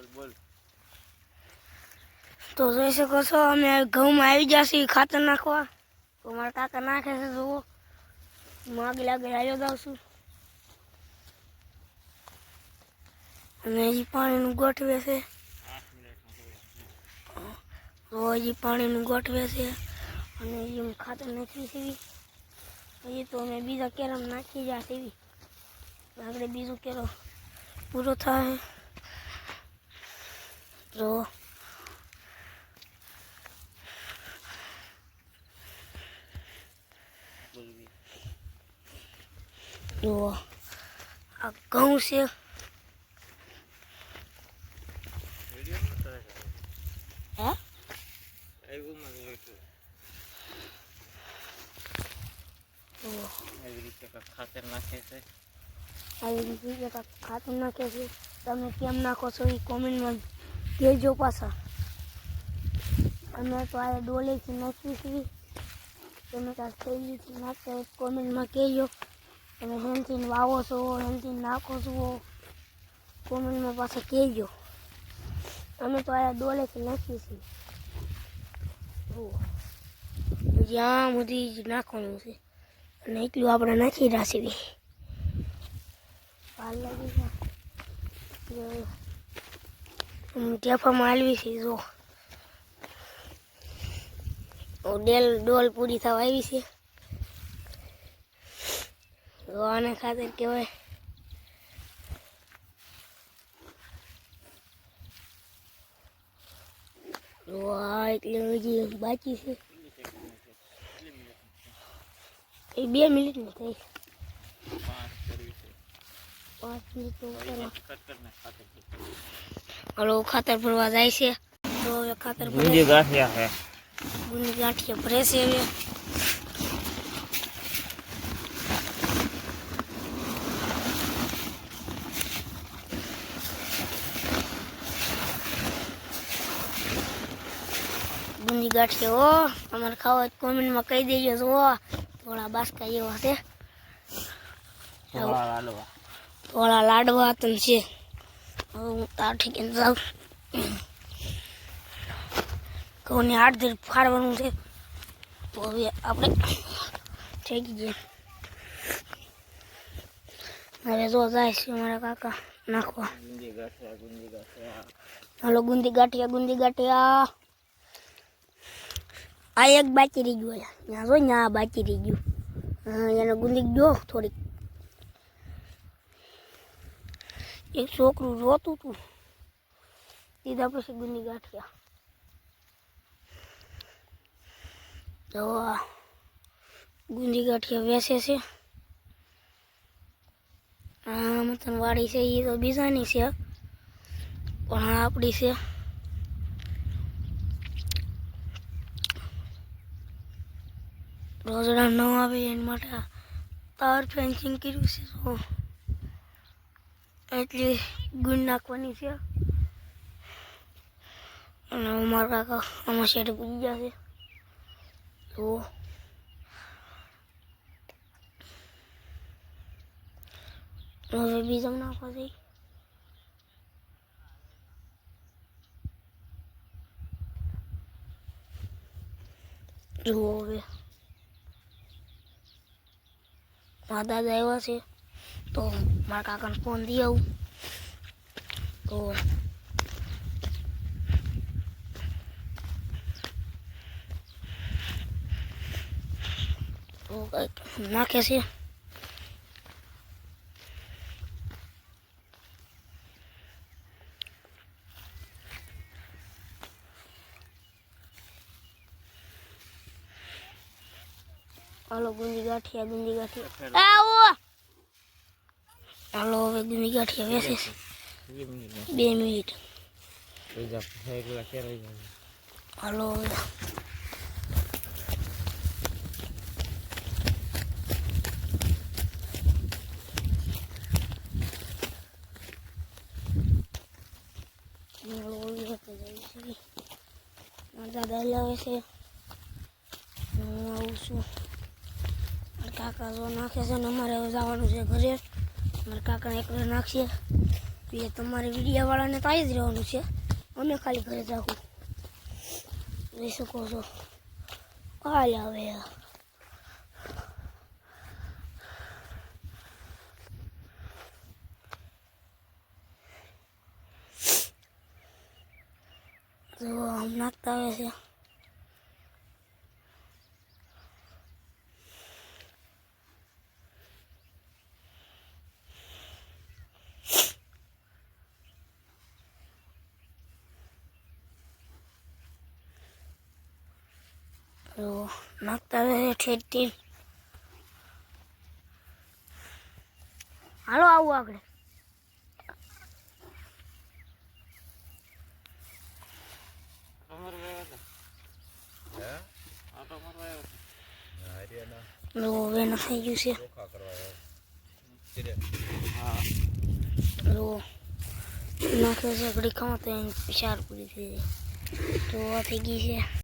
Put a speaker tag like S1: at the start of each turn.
S1: બોલ બોલ.
S2: તો જોઈ શકો છો, અમે ઘઉંમાં આવી જશે ખાતર નાખવા. તો મારા કાકા નાખે છે, જુઓ. હું આગળ આવ્યો જાઉં અને હજી પાણીનું ગોઠવે છે. તો હજી પાણીનું ગોઠવે છે. અને હજી હું ખાતર નાખી સીવી હજી તો અમે બીજા કેરમ નાખી જ્યાં સીવી આગળ બીજું કેરો પૂરો થાય.
S1: બી
S2: જો આ ઘઉં છે
S1: ખાતર નાખે છે
S2: આવી રીતે ખાતર નાખે છે તમે કેમ નાખો છો એ કોમેન્ટમાં કહેજો પાછા. અમે તો આ ડોલેથી નાખી હતી. તમે કાંઈક કઈ રીતે નાખતા એક કોમેન્ટમાં કહેજો. તમે હેલ્થીને વાવો છો હેન્થીને નાખો છો, કોમેન્ટમાં પાછા કહેજો. અમે તો આ ડોલેથી નાખીએ છીએ. જ્યાં સુધી જ નાખવાનું છે. અને એટલું આપણે નાખી રાખીએ પાલ લાગી ગયા. ટેફામાં હાલવી છે, જો. ડેલ, ડોલ પૂરી થવા આવી છે. તો આને ખાતર કહેવાય. એટલે હજી બાકી છે. એ બે મિનિટની થઈ
S1: પાંચ કરવી છે
S2: પાંચ મિનિટ તો ઉપર
S1: ખતરનાક ખાતર છે
S2: હલો ખાતર ભરવા જાય છે તો હવે ખાતર ભરે
S1: ગુંજી ગાંઠિયા છે
S2: ગુંદી ગાંઠિયા ભરે છે હવે ગુંદી ગાંઠિયા ઓ અમારે ખાવા હોય તો કોમેન્ટમાં કહી દેજો જુઓ થોડા બાસકા એવા છે
S1: ધોળા લાડવા
S2: થોડા લાડવા તન છે. હવે હું તાર ઠીકીને જાઉં. ઘઉંની હાડધીર ફાડવાનું છે. તો હવે આપણે ઠેકી જઈએ. હવે જો જાય છે મારા કાકા નાખવા. હાલો, ગુંદી ગાંઠિયા ગુંદી ગાંઠિયા. આ એક બાકી રહી ગયું અહીંયા. જો ત્યાં બાકી રહી ગયું. એને ગુંદી ગયો થોડીક. એક છોકરું રોતું હતું દીધા પછી ગુંદી ગાંઠિયા. તો આ ગુંદી ગાંઠિયા વેચે છે. આ મતલબ વાડી છે એ તો બીજાની છે, પણ આ આપણી છે. રોજડા ન આવે એના માટે તાર ફેન્સિંગ કર્યું છે તો એટલી ગુણ નાખવાની છે. અને અમારા કાકા આમાં શેઠ પૂજી ગયા છે. તો હવે બીજા નાખવા જઈ જુઓ હવે. માતા દાદા આવ્યા છે. તો મારા કાકાને ફોન દઈ આવું. તો નાખે છે. ગાંઠિયા ગુંદી ગાંઠિયા. આવો! હાલો હવે ગુંદી ગાંઠિયા વેસે છે
S1: વીસ મિનિટ
S2: બે મિનિટ
S1: બીજા ફેરલા ફેરવી જાય
S2: હાલો હવે હાલો હવે હોતે જાય છે મારા દાદા લાવે છે હું આવું છું મારા કાકા જો નાખે છે ને અમારે હવે જવાનું છે ઘરે મારા કાકા એકલા નાખશે. એટલે તમારે વિડીયાવાળાને તો આવી જ રહેવાનું છે. અમે ખાલી ઘરે રાખું. જોઈ શકો છો. કાલે આવે આ. જો આમ નાખતા આવે છે તો નાખતા આવે છે ઠેઠથી હાલો આવું આગળ
S1: તમારે આવ્યા હતા આટો મારવા આવ્યા હતા
S2: જો હવે નખાઈ ગયું છે
S1: હા
S2: જો નાખ્યો છે